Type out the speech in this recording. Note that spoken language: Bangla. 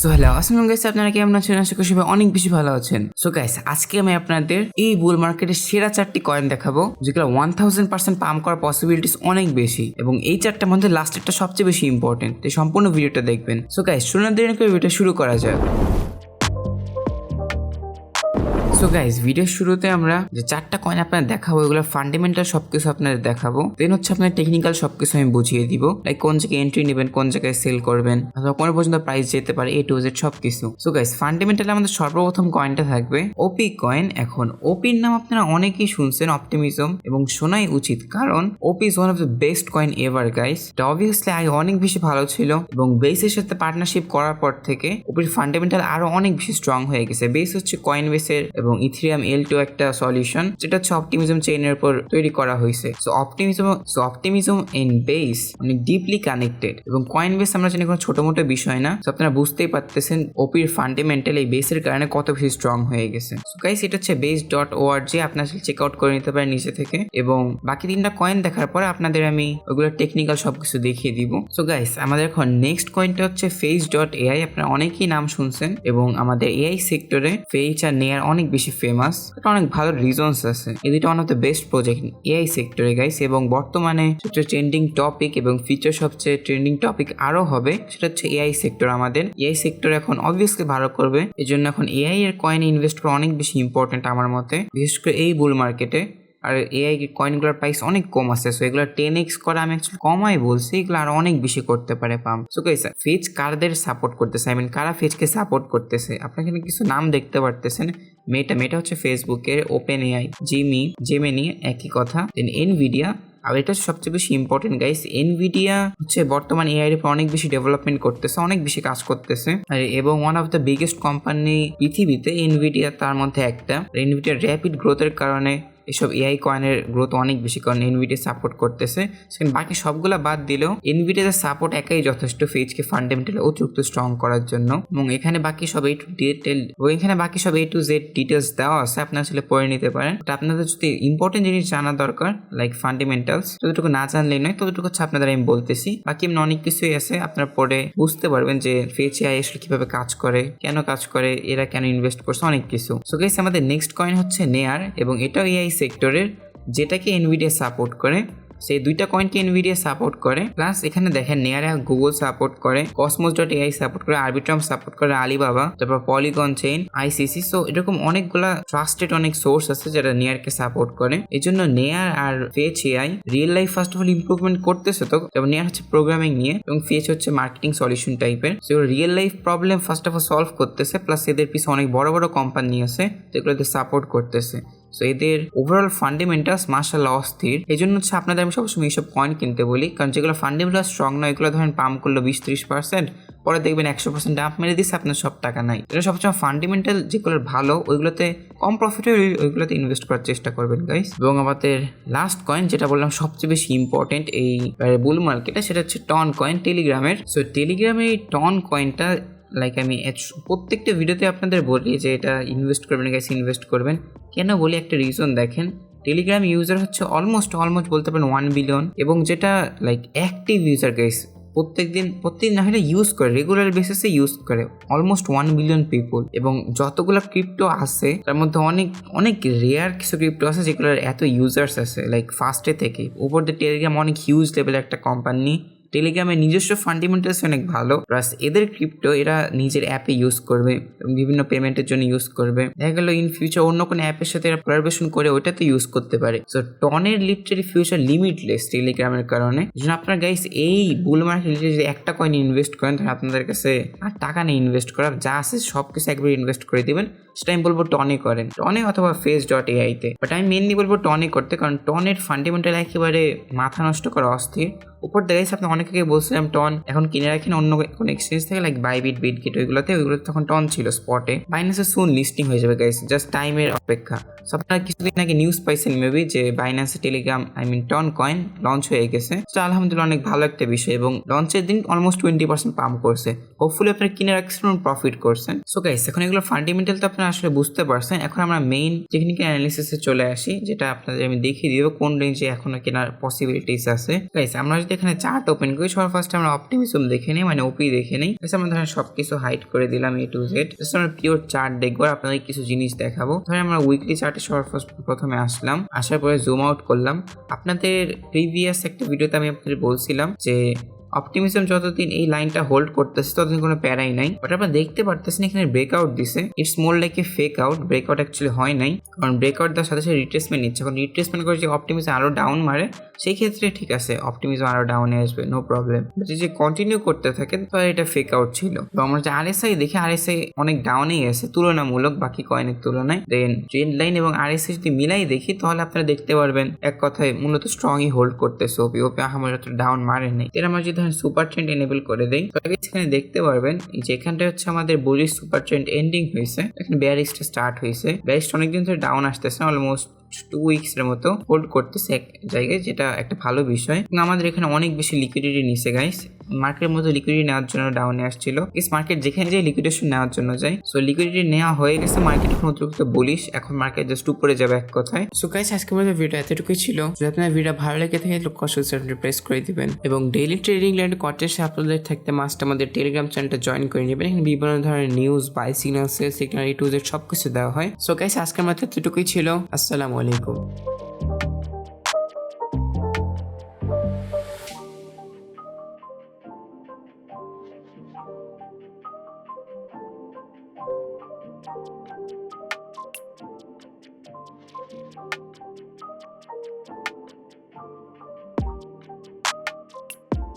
সো হ্যালো আসসালাম গাইস আপনারা কেমন আছেন? আশা করি সবাই অনেক বেশি ভালো আছেন। সো গাইস আজকে আমি আপনাদের এই বুল মার্কেটের সেরা চারটি কয়েন দেখাবো, যেগুলো ওয়ান থাউজেন্ড পার্সেন্ট পাম্প করার পসিবিলিটিস অনেক বেশি। এবং এই চারটার মধ্যে লাস্টেরটা সবচেয়ে বেশি ইম্পর্টেন্ট তাই সম্পূর্ণ ভিডিওটা দেখবেন। সো গাইস শুনে দেরি করে ভিডিও শুরু করা যাক। সো গাইজ ভিডিওর শুরুতে আমরা যে চারটা কয়েন আপনার দেখাবো, এগুলো ফান্ডামেন্টাল সবকিছু আপনাদের দেখাবো। দেন হচ্ছে আপনার টেকনিক্যাল সবকিছু আমি বুঝিয়ে দিব। লাইক কোন জায়গায় এন্ট্রি নেবেন, কোন জায়গায় সেল করবেন, অথবা কোন পর্যন্ত প্রাইস যেতে পারে এ টু জেড সবকিছু। সো গাইজ ফান্ডামেন্টাল আমাদের সর্বপ্রথম কয়েনটা থাকবে ওপি কয়েন এখন ওপির নাম আপনারা অনেকেই শুনছেন অপটিমিজম এবং শোনাই উচিত, কারণ OP is one of the best coin ever guys এটা অবভিয়াসলি আগে অনেক বেশি ভালো ছিল, এবং বেসের সাথে পার্টনারশিপ করার পর থেকে ওপির ফান্ডামেন্টাল আরও অনেক বেশি স্ট্রং হয়ে গেছে। বেস হচ্ছে কয়েন বেসের এবং ইথিরিয়াম এল টু একটা সলিউশন যেটা হচ্ছে অপটিমিজম চেইনের উপর তৈরি করা হয়েছে। So optimism so optimism in base অনেক ডিপলি কানেক্টেড এবং কয়েন বেস আমরা জানি কোনো ছোট মোটো বিষয় না। তো আপনারা বুঝতেই পারতেছেন ওপির ফান্ডামেন্টাল এই বেসের কারণে কত বেশি স্ট্রং হয়ে গেছে। সো গাইস এটা হচ্ছে বেস ডট ও আর জি আপনার চেক আউট করে নিতে পারেন নিচে থেকে। এবং বাকি তিনটা কয়েন দেখার পরে আপনাদের আমি ওগুলো টেকনিক্যাল সবকিছু দেখিয়ে দিব। সো গাইস আমাদের এখন নেক্সট কয়েনটা হচ্ছে ফেস ডট এআই আপনারা অনেকেই নাম শুনছেন। এবং আমাদের এআই সেক্টরে ফেইচ আর নেয়ার অনেক বেশি ফেমাস এটা অনেক ভালো রিজনস আছে। এই দুটো one of the best project AI সেক্টরে গাইস এবং বর্তমানে সবচেয়ে ট্রেন্ডিং টপিক এবং ফিচার সবচেয়ে ট্রেন্ডিং টপিক আরও হবে, সেটা হচ্ছে এআই সেক্টর আমাদের। এআই সেক্টর এখন অবভিয়াসলি ভালো করবে এই জন্য এখন এআই এর কয়েন ইনভেস্ট করা অনেক বেশি ইম্পর্টেন্ট আমার মতে। বিশেষ করে এই বুল মার্কেটে আর এআই কয়েনগুলোর প্রাইস অনেক কম আছে সো এগুলো টেন এক্স করা আমি অ্যাকচুয়ালি কমাই বলছি, এগুলো আর অনেক বেশি করতে পারে পাম সো গাইস ফেজ কারদের সাপোর্ট করতেছে আই মিন কারা ফেজকে সাপোর্ট করতেছে? আপনার এখানে কিছু নাম দেখতে পারতেছেন। মেটা মেটা হচ্ছে ফেসবুকের ওপেন এআই জিমি জেমেনি একই কথা। দেন এনভিডিয়া আর এটা সবচেয়ে বেশি ইম্পর্টেন্ট গাইস এনভিডিয়া হচ্ছে বর্তমান এআই এর অনেক বেশি ডেভেলপমেন্ট করতেছে, অনেক বেশি কাজ করতেছে। এবং one of the biggest company পৃথিবীতে এনভিডিয়া তার মধ্যে একটা। এনভিডিয়ার র্যাপিড গ্রোথের কারণে এসব এআই কয়েনের গ্রোথ অনেক বেশি কারণ এনভিডিয়া সাপোর্ট করতেছে। সেখানে বাকি সবগুলা বাদ দিলেও এনভিডিয়ার সাপোর্ট একাই যথেষ্ট ফেজকে ফান্ডামেন্টাল অতিরিক্ত স্ট্রং করার জন্য। এবং এখানে বাকি সব এই টু ডিটেল এখানে বাকি সব এ টু জেড ডিটেলস দেওয়া আছে, আপনারা আসলে পড়ে নিতে পারেন। তো আপনাদের যদি ইম্পর্টেন্ট জিনিস জানা দরকার লাইক ফান্ডামেন্টালস যতটুকু না জানলেই নয়, ততটুকু হচ্ছে আপনাদের আমি বলতেছি। বাকি এমনি অনেক কিছুই আছে, আপনারা পড়ে বুঝতে পারবেন যে ফেজ এআই আসলে কীভাবে কাজ করে, কেন কাজ করে, এরা কেন ইনভেস্ট করছে, অনেক কিছু। সো গাইস আমাদের নেক্সট কয়েন হচ্ছে নেয়ার এবং এটাও এআই সেক্টরের যেটাকে এনভিডিয়া সাপোর্ট করে, সেই দুইটা কয়েনকে এনভিডিয়া সাপোর্ট করে প্লাস এখানে দেখেন নেয়ারে গুগল সাপোর্ট করে কসমোস ডট এআই সাপোর্ট করে আরবিট্রাম সাপোর্ট করে আলিবাবা তারপর পলিগন চেইন আইসিসি সো এরকম অনেকগুলা ট্রাস্টেড অনেক সোর্স আছে যেটা নেয়ারকে সাপোর্ট করে। এই জন্য Near R Fetch AI real life first of all improvement করতেছে তো, যেমন নেয়ার হচ্ছে প্রোগ্রামিং নিয়ে, এবং ফেচ হচ্ছে মার্কেটিং সলিউশন টাইপের so real life problem first of all solve করতেছে প্লাস এদের পিছনে অনেক বড় বড় কোম্পানি আছে, যেগুলোতে সাপোর্ট করতেছে। সো এদের ওভারঅল ফান্ডামেন্টালস মার্শাল অস্থির। এই জন্য হচ্ছে আপনাদের আমি সবসময় এইসব কয়েন কিনতে বলি, কারণ যেগুলো ফান্ডামেন্টাল স্ট্রং নয়, এগুলো ধরেন পাম্প করল বিশ ত্রিশ পার্সেন্ট পরে দেখবেন একশো পার্সেন্ট ডাপ মেরে দিচ্ছে আপনার সব টাকা নাই। এটা সবসময় ফান্ডামেন্টাল যেগুলো ভালো, ওইগুলোতে কম প্রফিটে ওইগুলোতে ইনভেস্ট করার চেষ্টা করবেন গাইস এবং আমাদের লাস্ট কয়েন যেটা বললাম সবচেয়ে বেশি ইম্পর্টেন্ট এই বুল মার্কেটে সেটা হচ্ছে টন কয়েন টেলিগ্রামের সো টেলিগ্রামের এই টন কয়েনটা লাইক আমি প্রত্যেকটা ভিডিওতে আপনাদের বলি যে এটা ইনভেস্ট করবেন গাইস ইনভেস্ট করবেন। কেন বলি একটা রিজন দেখেন? টেলিগ্রাম ইউজার হচ্ছে অলমোস্ট অলমোস্ট বলতে পারেন ওয়ান বিলিয়ন এবং যেটা লাইক অ্যাক্টিভ ইউজার গাইস প্রত্যেক দিন প্রত্যেক না হলে ইউজ করে রেগুলার বেসিসে ইউজ করে। অলমোস্ট ওয়ান বিলিয়ন পিপল এবং যতগুলো ক্রিপ্টো আছে, তার মধ্যে অনেক অনেক রেয়ার কিছু ক্রিপ্টো আছে যেগুলোর এত ইউজার্স আছে লাইক ফার্স্টে থেকে। উপর দিয়ে টেলিগ্রাম অনেক হিউজ লেভেলের একটা কোম্পানি টেলিগ্রামের নিজস্ব ফান্ডামেন্টালস অনেক ভালো প্লাস এদের ক্রিপ্টো এরা নিজের অ্যাপে ইউজ করবে বিভিন্ন পেমেন্টের জন্য ইউজ করবে। দেখা গেলো ইন ফিউচার অন্য কোনো অ্যাপের সাথে এরা কোলাবোরেশন করে ওইটাতে ইউজ করতে পারে। সো টনের লিটারি ফিউচার লিমিটলেস টেলিগ্রামের কারণে। জন্য আপনার গাইস এই বুল মার্কেট যদি একটা কয়েন ইনভেস্ট করেন, তাহলে আপনাদের কাছে আর টাকা নেই ইনভেস্ট করার, যা আছে সব কিছু একবার ইনভেস্ট করে দিবেন। সেটা আমি বলব টনে করেন। টনে অথবা ফেস ডট এআইতে বাট আমি মেনলি বলব টনে করতে, কারণ টনের ফান্ডামেন্টাল একেবারে মাথা নষ্ট করা অস্থির। উপর দেখাইছে আপনি অনেকে বলছিলাম টন এখন কিনে রাখেন, অন্য কোনো এক্সচেঞ্জ থেকে লাইক বাইবিট বিট গেট ওইগুলোতে ওইগুলো তখন টন ছিল স্পটে বাইন্যান্সে সুন লিস্টিং হয়ে যাবে গাইস জাস্ট টাইমের অপেক্ষা। সো আপনারা কিছুদিন আগে নিউজ পাইছেন মেবি যে বাইন্যান্সে Telegram I mean TON coin launch হয়ে গেছে। তো আলহামদুলিল্লাহ, অনেক ভালো একটা বিষয় এবং লঞ্চের দিন অলমোস্ট টোয়েন্টি পার্সেন্ট পাম্প করছে। হোপফুলি আপনারা কিনে রাখছেন প্রফিট করছেন। সো গাইস এখন এগুলো ফান্ডামেন্টাল তো আপনারা আসলে বুঝতে পারছেন। এখন আমরা মেইন টেকনিক্যাল অ্যানালিসিসে চলে আসি, যেটা আপনাদের আমি দেখিয়ে দিব কোন রেঞ্জে এখনও কেনার পসিবিলিটিস আছে। গাইস আমরা যদি এখানে চার্ট ওপেন করি, সবার ফার্স্ট আমরা অপটিমিজম দেখে নিই মানে ওপি দেখে নিই। Just আমরা ধরেন সবকিছু হাইড করে দিলাম এ টু জেড জাস্ট আমরা পিওর চার্ট দেখব আর আপনাদের কিছু জিনিস দেখাবো। ধরেন আমরা উইকলি চার্টে সবার ফার্স্ট প্রথমে আসলাম, আসার পরে জুম আউট করলাম। আপনাদের প্রিভিয়াস একটা ভিডিওতে আমি আপনাদের বলছিলাম যে অপটিমিজম যতদিন এই লাইনটা হোল্ড করতেছে, ততদিন কোনো প্যারাই নাই। বাট আপনারা দেখতে পারতেছেন এখানে ব্রেকআউট দিছে। It's more like a fakeout breakout actually হয় নাই। কারণ ব্রেকআউট দেওয়ার সাথে সাথে রিট্রেসমেন্ট নিচ্ছে। কারণ রিট্রেসমেন্ট করে যে অপটিমিজম আরও ডাউন মারে সেই ক্ষেত্রে ঠিক আছে অপটিমিজম আরও ডাউনে আসবে নো প্রবলেম যে কন্টিনিউ করতে থাকেন, তাহলে এটা ফেক আউট ছিল। তো আমরা যে আরএসআই দেখি আরএসআই অনেক ডাউনেই আছে, তুলনামূলক, বাকি কয়েনের তুলনায়। দেন ট্রেন লাইন এবং আরএসআই যদি মিলাই দেখি, তাহলে আপনারা দেখতে পারবেন, এক কথায় মূলত স্ট্রংই হোল্ড করতেছে ওপি ওপি আমার যত ডাউন মারে নেই। এর আমরা যদি সুপার ট্রেন্ড এনেবল করে দেই তবে এখানে দেখতে পারবেন যে এখানটা হচ্ছে আমাদের বুলিশ সুপার ট্রেন্ড এন্ডিং হয়েছে, এখানে ব্যারিজটা স্টার্ট হয়েছে। ব্যারিজটা অনেকদিন ধরে ডাউন আসতেছে অলমোস্ট টু উইকস এর মতো হোল্ড করতেছে এক জায়গায়, যেটা একটা ভালো বিষয়। আমাদের এখানে অনেক বেশি লিকুইডিটি নিছে গাইস মার্কেটের মধ্যে লিকুইডিটি নেওয়ার জন্য ডাউনে আসছিল। ইস মার্কেট যেখানে যে লিকুইডেশন নেওয়ার জন্য যায়। সো লিকুইডিটি নেওয়া হয়ে গেছে মার্কেট এখন অতিরিক্ত বলিশ এখন মার্কেট জাস্ট উপরে যাবে এক কথায়। সো গাইস আজকের মধ্যে ভিডিও এতটুকুই ছিল। যদি আপনার ভিডিও ভালো লেগে থাকে, তাহলে কষ্ট প্রেস করে দিবেন। এবং ডেইলি ট্রেডিং ল্যান্ড কন্টেস্টে আপনাদের থাকতে মাস্ট আমাদের টেলিগ্রাম চ্যানেলটা জয়েন করে নেবেন। এখানে বিভিন্ন ধরনের news buy signal sell to Z সব কিছু দেওয়া হয়। সো গাইস আজকের মধ্যে এতটুকুই ছিল। আসসালামু আলাইকুম